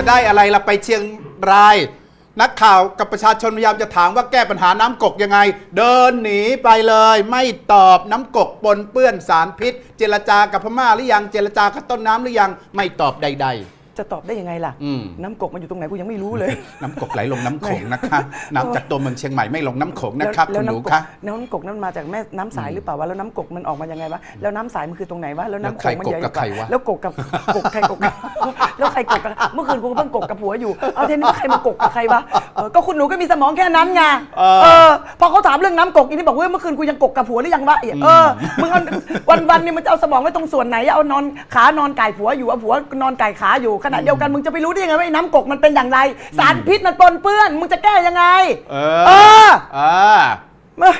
จะได้อะไรละไปเชียงราย นักข่าวกับประชาชนพยายามจะถามว่าแก้ปัญหาน้ำกกยังไง เดินหนีไปเลย ไม่ตอบน้ำกกปนเปื้อนสารพิษ เจรจากับพม่าหรือยังเจรจากับต้นน้ำหรือยังไม่ตอบใด ๆ จะตอบได้ยังไงล่ะ อืม น้ำกกมันอยู่ตรงไหนกูยังไม่รู้เลยๆน้ำกกไหลลงน้ำโขงนะคะน้ำจากตัวเมืองเชียงใหม่ไม่ลงน้ำโขงนะครับแล้วคุณหนูน้ำกกคะ น้ำกกนั้นมาจากแม่น้ำสายหรือเปล่าวะแล้วน้ำกกมันออกมายังไงวะแล้วน้ำสายมันคือตรงไหนวะแล้วน้ำโขงมันใหญ่แล้วใครกกกับใครวะ แล้วกกกับกกใครกกกับแล้วใครกกกับเมื่อคืนกูก็เพิ่งกกกับผัวอยู่เอาเทนนี่ใครมากกกับใครวะเออก็คุณหนูก็มีสมองแค่นั้นไงเออพอเขาถามเรื่องน้ำกกอีนี่บอกว่าเมื่อคืนกูยังกกกับผัวหรือยังวะเออมึงเอาวันวันๆนี่มันจะเอาสมองไว้ตรงส่วนไหนเอานอนขานอนไก่ผัวอยู่เอาผัวนอนไก่ขาอยู่ขณะเดียวกันมึงจะไปรู้ได้ยังไงว่าไอ้น้ำกกมันเป็นอย่างไร สารพิษมันปนเปื้อน มึงจะแก้ยังไง เอเออออ่าเอ้ย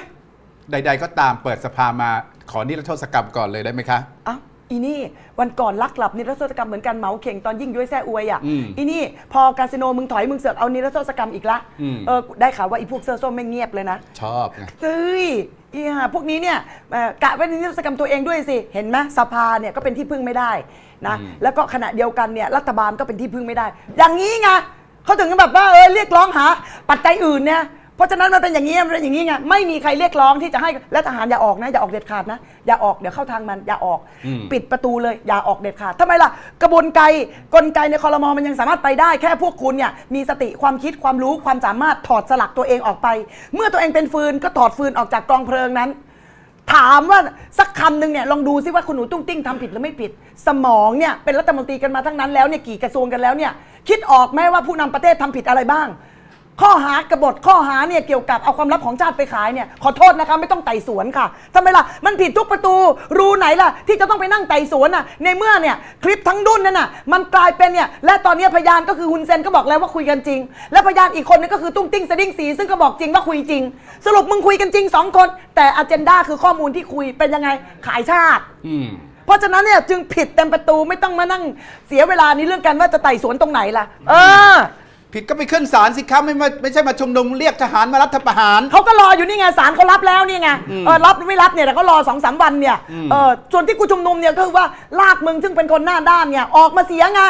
ใด ๆ ก็ตามเปิดสภามาขอนิรโทษกรรมก่อนเลยได้ไหมคะ เอ้า อีนี่วันก่อนลักหลับนิรโทษกรรมเหมือนกันเหมาเข่งตอนยิ่งย้วยแซ่อวยอะอืมอีนี่พอคาสิโนมึงถอยมึงเสือกเอานิรโทษกรรมอีกละอืม เออได้ข่าวว่าอีพวกเสื้อส้มไม่เงียบเลยนะ ชอบไงเฮ้ยอีห่าพวกนี้เนี่ยเอ่อกะไว้ในนิรโทษกรรมตัวเองด้วยสิ เห็นไหมสภาเนี่ยก็เป็นที่พึ่งไม่ได้นะอืมแล้วก็ขณะเดียวกันเนี่ยรัฐบาลก็เป็นที่พึ่งไม่ได้ อย่างนี้ไงเขาถึงแบบว่าเออเรียกร้องหาปัจจัยอื่นเนี่ย เพราะฉะนั้นมันเป็นอย่างนี้มันเป็นอย่างนี้ไงไม่มีใครเรียกร้องที่จะให้และทหารอย่าออกนะอย่าออกเด็ดขาดนะอย่าออกเดี๋ยวเข้าทางมันอย่าออก อืม ปิดประตูเลยอย่าออกเด็ดขาดทำไมล่ะ กระบวนไกกลไกในคอรมอมันยังสามารถไปได้ แค่พวกคุณเนี่ยมีสติความคิดความรู้ความสามารถถอดสลักตัวเองออกไป เมื่อตัวเองเป็นฟืนก็ถอดฟืนออกจากกองเพลิงนั้น ถามว่าสักคำหนึ่งเนี่ยลองดูซิว่าคุณหนูตุ้งติ้งทำผิดหรือไม่ผิด สมองเนี่ยเป็นรัฐมนตรีกันมาทั้งนั้นแล้วเนี่ยกี่กระทรวงกันแล้วเนี่ยคิดออกไหมว่าผู้นำประเทศทำผิดอะไรบ้าง ข้อหากบฏข้อหาเนี่ยเกี่ยวกับเอาความลับของชาติไปขายเนี่ยขอโทษนะคะไม่ต้องไต่สวนค่ะทำไมล่ะมันผิดทุกประตูรูไหนล่ะ ที่จะต้องไปนั่งไต่สวนน่ะในเมื่อเนี่ยคลิปทั้งดุนนั่นน่ะมันกลายเป็นเนี่ยและตอนนี้พยานก็คือฮุนเซนก็บอกแล้วว่าคุยกันจริง และพยานอีกคนนึงก็คือตุ้งติ้งสดิ้งสีซึ่งก็บอกจริงว่าคุยจริง สรุปมึงคุยกันจริงสองคน แต่อเจนดาคือข้อมูลที่คุยเป็นยังไงขายชาติอืมเพราะฉะนั้นเนี่ยจึงผิดเต็มประตูไม่ต้องมานั่งเสียเวลาในเรื่องกันว่าจะไต่สวนตรงไหนล่ะ เออ ผิดก็ไปขึ้นศาลสิครับไม่มาไม่ใช่มาชุมนุมเรียกทหารมารัฐประหาร เขาก็รออยู่นี่ไงศาลเขารับแล้วนี่ไงเออรับหรือไม่รับเนี่ยแต่เขารอสองสามวันเนี่ยอืมเออส่วนที่กูชุมนุมเนี่ยก็คือว่าลากมึงซึ่งเป็นคนหน้าด้านเนี่ยออกมาเสียไง